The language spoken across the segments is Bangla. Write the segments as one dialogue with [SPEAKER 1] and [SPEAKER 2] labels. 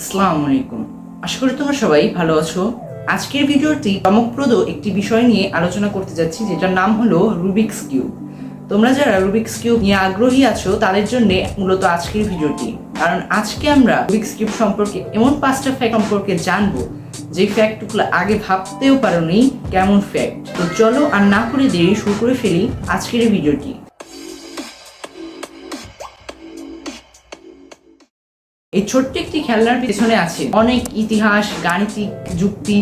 [SPEAKER 1] আসসালামু আলাইকুম। আশা করি তোমরা সবাই ভালো আছো। আজকের ভিডিওটি চমকপ্রদ একটি বিষয় নিয়ে আলোচনা করতে যাচ্ছি, যেটার নাম হলো রুবিক্স কিউব তোমরা যারা রুবিক্স কিউব নিয়ে আগ্রহী আছো, তাদের জন্য মূলত আজকের ভিডিওটি। কারণ আজকে আমরা রুবিক্স কিউব সম্পর্কে এমন পাঁচটা ফ্যাক্ট সম্পর্কে জানব, যে ফ্যাক্টগুলো আগে ভাবতেও পারোনি, কেমন ফ্যাক্ট তো চলো আর না করে দেরি শুরু করে ফেলি আজকের ভিডিওটি। এই ছোট্ট একটি খেলনার পেছনে আছে অনেক ইতিহাস, গাণিতিক যুক্তি।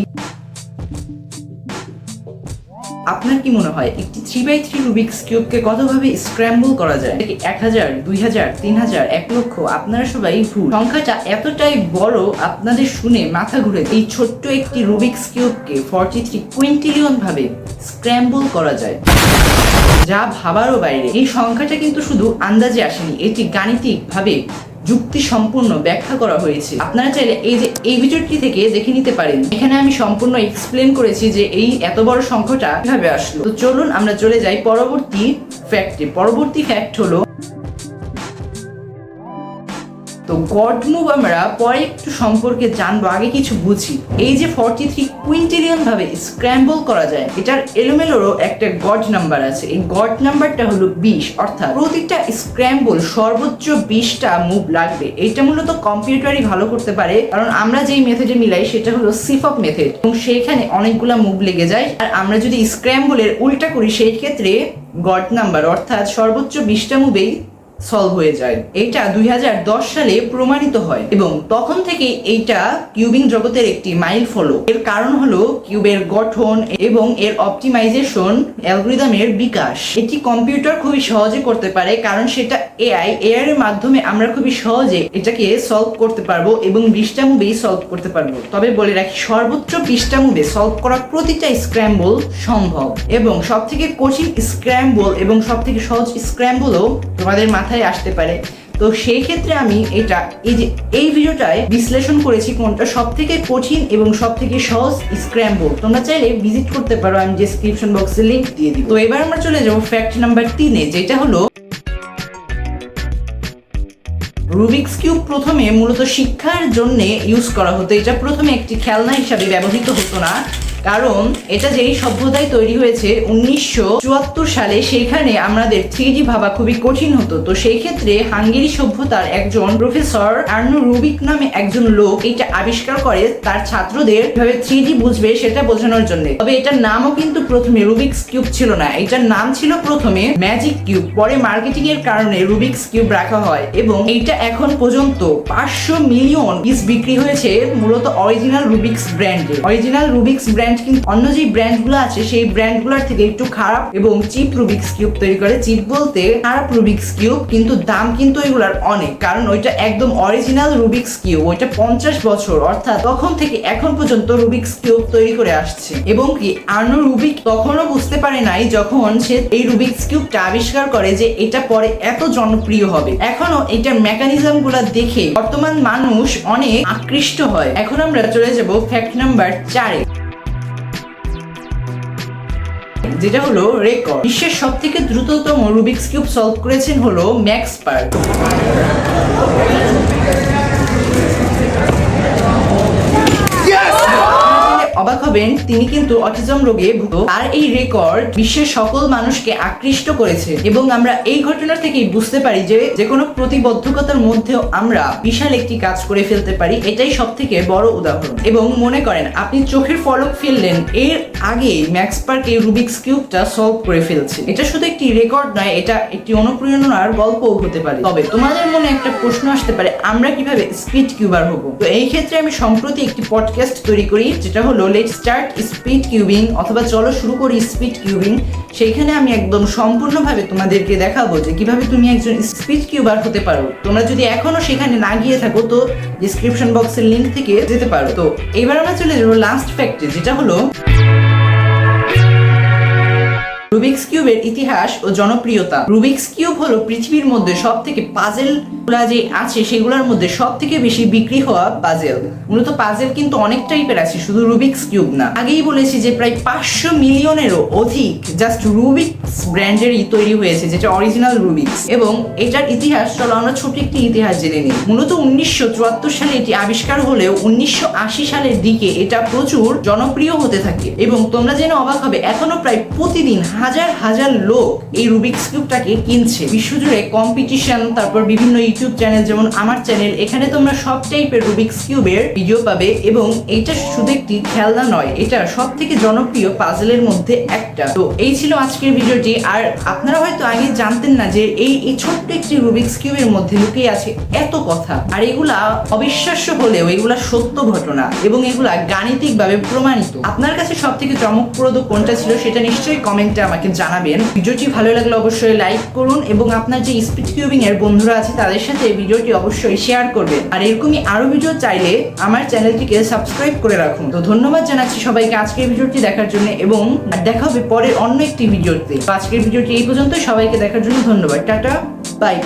[SPEAKER 1] আপনার কি মনে হয়, একটি থ্রি বাই থ্রি রুবিক্স কিউবকে কতভাবে স্ক্র্যাম্বল করা যায়? এক হাজার, দুই হাজার, তিন হাজার, এক লক্ষ, আপনারা সবাই ভুল। সংখ্যাটা এতটাই বড় আপনাদের শুনে মাথা ঘুরে এই ছোট্ট একটি রুবিক্স কিউবকে ফর্টি থ্রি কুইন্টিলিয়ন ভাবে স্ক্র্যাম্বল করা যায়। যা ভাবারও বাইরে। এই সংখ্যাটা কিন্তু শুধু আন্দাজে আসেনি, এটি গাণিতিক ভাবে যুক্তি সম্পূর্ণ ব্যাখ্যা করা হয়েছে। আপনারা চাইলে এই যে, এই ভিডিওটি থেকে দেখে নিতে পারেন। এখানে আমি সম্পূর্ণ এক্সপ্লেন করেছি যে এই এত বড় সংখ্যাটা কীভাবে আসলো। তো চলুন আমরা চলে যাই পরবর্তী ফ্যাক্টে পরবর্তী ফ্যাক্ট হলো তো গড মুভ আমরা পরে একটু সম্পর্কে জানব, আগে কিছু বুঝি। এই যে ফর্টি থ্রি কুইন্টিলিয়ন ভাবে স্ক্র্যাম্বল করা যায়, এটার এলোমেলোরও একটা গড নাম্বার আছে। এই গড নাম্বারটা হলো বিশ, অর্থাৎ প্রতিটা স্ক্র্যাম্বল সর্বোচ্চ বিশটা মুভ লাগবে। এটা মূলত কম্পিউটারই ভালো করতে পারে, কারণ আমরা যেই মেথডে মিলাই সেটা হলো সিফপ মেথড এবং সেইখানে অনেকগুলা মুভ লেগে যায়। আর আমরা যদি স্ক্র্যাম্বলের উল্টা করি, সেই ক্ষেত্রে গড নাম্বার অর্থাৎ সর্বোচ্চ বিশটা মুভেই সলভ হয়ে যায়। এইটা দুই সালে প্রমাণিত হয় এবং তখন থেকে এইটা কিউবিং জগতের একটি মাইল ফলো এর কারণ হলো কিউবের গঠন এবং এর অপটিমাইজেশন অ্যালগোরিদমের বিকাশ। এটি কম্পিউটার খুবই সহজে করতে পারে কারণ সেটা এআই এআই এর মাধ্যমে আমরা খুবই সহজে এটাকে সলভ করতে পারব এবং বিশটা মুভেই সলভ করতে পারব। তবে বলে রাখি, সর্বোচ্চ বিশটা মুভে সলভ করা প্রতিটা স্ক্র্যাম্বল সম্ভব এবং সব থেকে কঠিন স্ক্র্যাম্বল এবং সব থেকে সহজ স্ক্র্যাম্বলও তোমাদের মাথায় আসতে পারে। তো সেই ক্ষেত্রে আমি এটা, এই যে, এই ভিডিওটায় বিশ্লেষণ করেছি কোনটা সব থেকে কঠিন এবং সব থেকে সহজ স্ক্র্যাম্বল তোমরা চাইলে ভিজিট করতে পারো, আমি ডেসক্রিপশন বক্সে লিংক দিয়ে দিব। তো এবার আমরা চলে যাব ফ্যাক্ট নাম্বার তিনে, যেটা হলো রুবিক্স কিউব প্রথমে মূলত শিক্ষার জন্য ইউজ করা হতো। এটা প্রথমে একটি খেলনা হিসাবে ব্যবহৃত হতো না। কারণ এটা যেই সভ্যতায় তৈরি হয়েছে উনিশশো চুয়াত্তর সালে, সেইখানে আমাদের থ্রি ভাবা খুবই কঠিন হতো। তো সেই ক্ষেত্রে হাঙ্গেরি সভ্যতার একজন প্রফেসর আর্নো রুবিক নামে একজন লোক এটা আবিষ্কার করে, তার ছাত্রদের কীভাবে থ্রি বুঝবে সেটা বোঝানোর জন্য। তবে এটার নামও কিন্তু প্রথমে রুবিক্স কিউব ছিল না। এটার নাম ছিল প্রথমে ম্যাজিক কিউব, পরে মার্কেটিং এর কারণে রুবিক্স কিউব রাখা হয় এবং এইটা এখন পর্যন্ত পাঁচশো মিলিয়ন পিস বিক্রি হয়েছে, মূলত অরিজিনাল রুবিক্স ব্র্যান্ডে। অরিজিনাল রুবিক্স ব্র্যান্ড কিন্তু অন্য যে ব্র্যান্ডগুলো আছে, সেই ব্র্যান্ডগুলোর থেকে একটু খারাপ এবং চিপ রুবিক্স কিউব তৈরি করে। চিপ বলতে খারাপ রুবিক্স কিউব কিন্তু দাম কিন্তু এগুলার অনেক, কারণ ওইটা একদম অরিজিনাল রুবিক্স কিউব ওইটা পঞ্চাশ বছর, অর্থাৎ তখন থেকে এখন পর্যন্ত রুবিক্স কিউব তৈরি করে আসছে। এবং কি, আর্নো রুবিক তখনও বুঝতে পারে নাই যখন সে এই রুবিক্স কিউবটা আবিষ্কার করে যে এটা পরে এত জনপ্রিয় হবে। এখনও এটার মেকানিজমগুলা দেখে বর্তমান মানুষ অনেক আকৃষ্ট হয়। এখন আমরা চলে যাব ফ্যাক্ট নাম্বার চারে। যেটা হলো রেকর্ড বিশ্বের সব থেকে দ্রুততম রুবিক্স কিউব সলভ করেছেন হলো ম্যাক্স পার্ক হবেন, তিনি কিন্তু অটিজম রোগে ভুগত। আর এই রেকর্ড বিশ্বের সকল মানুষকে আকৃষ্ট করেছে। এবং আমরা এই ঘটনা থেকেই বুঝতে পারি যে যে কোনো প্রতিবদ্ধকতার মধ্যেও আমরা বিশাল একটি কাজ করে ফেলতে পারি, এটাই সব থেকে বড় উদাহরণ। এবং মনে করেন, আপনি চোখের ফলক ফেললেন, এর আগে ম্যাক্স পার্ক এই রুবিক্স কিউবটা সলভ করে ফেলছে। এটা শুধু একটি রেকর্ড নয়, এটা একটি অনুপ্রেরণার গল্পও হতে পারে। তবে তোমাদের মনে একটা প্রশ্ন আসতে পারে, আমরা কীভাবে স্পিড কিউবার হব? তো এই ক্ষেত্রে আমি সম্প্রতি একটি পডকাস্ট তৈরি করি, যেটা হলো লেট স্টার্ট স্পিড কিউবিং অথবা চলো শুরু করি স্পিড কিউবিং সেইখানে আমি একদম সম্পূর্ণভাবে তোমাদেরকে দেখাবো যে কীভাবে তুমি একজন স্পিড কিউবার হতে পারো। তোমরা যদি এখনও সেখানে না গিয়ে থাকো, তো ডিসক্রিপশন বক্সের লিঙ্ক থেকে যেতে পারো। তো, এবার আমরা চলে যাব লাস্ট ফ্যাক্টে যেটা হলো রুবিক্স কিউবের ইতিহাস ও জনপ্রিয়তা। রুবিক্স কিউব হলো পৃথিবীর মধ্যে সব থেকে পাজেলগুলা যে আছে, সেগুলোর মধ্যে সব থেকে বেশি বিক্রি হওয়া পাজেল মূলত পাজেল কিন্তু অনেক টাইপের আছে, শুধু রুবিক্স কিউব না। আগেই বলেছি যে প্রায় পাঁচশো মিলিয়নেরও অধিক জাস্ট রুবিক্স ব্র্যান্ডেরই তৈরি হয়েছে, যেটা অরিজিনাল রুবিক্স। এবং এটার ইতিহাস, চলো আমরা ছোট একটি ইতিহাস জেনে নিই। মূলত উনিশশো চুয়াত্তর সালে এটি আবিষ্কার হলেও উনিশশো আশি সালের দিকে এটা প্রচুর জনপ্রিয় হতে থাকে। এবং তোমরা জেনে অবাক হবে, এখনও প্রায় প্রতিদিন হাজার হাজার লোক এই রুবিক্স কিউবটাকে কিনছে। বিশ্বজুড়ে কম্পিটিশন তারপর বিভিন্ন ইউটিউব চ্যানেল যেমন আমার চ্যানেল এখানে তোমরা সব টাইপের রুবিক্স কিউবের ভিডিও পাবে এবং এইটা শুধু একটি খেলনা নয়, এটা সব থেকে জনপ্রিয় পাজলের মধ্যে একটা। তো এই ছিল আজকের ভিডিওটি। আর আপনারা হয়তো আগে জানতেন না যে এই এই ছোট্ট একটি রুবিক্স কিউবের মধ্যে লুকিয়ে আছে এত কথা। আর এগুলা অবিশ্বাস্য হলেও এগুলা সত্য ঘটনা এবং এগুলা গাণিতিকভাবে প্রমাণিত। আপনার কাছে সব থেকে চমকপ্রদ কোনটা ছিল সেটা নিশ্চয়ই কমেন্টে আমাকে জানাবেন। ভিডিওটি ভালো লাগলে অবশ্যই লাইক করুন এবং আপনার যে স্পিড কিউবিং এর বন্ধুরা আছে, তাদের সাথে ভিডিওটি অবশ্যই শেয়ার করবেন। আর এরকমই আরও ভিডিও চাইলে আমার চ্যানেলটিকে সাবস্ক্রাইব করে রাখুন। তো ধন্যবাদ জানাচ্ছি সবাইকে আজকের ভিডিওটি দেখার জন্য এবং দেখা হবে পরের অন্য একটি ভিডিওতে। আজকের ভিডিওটি এই পর্যন্ত, সবাইকে দেখার জন্য ধন্যবাদ। Tata bye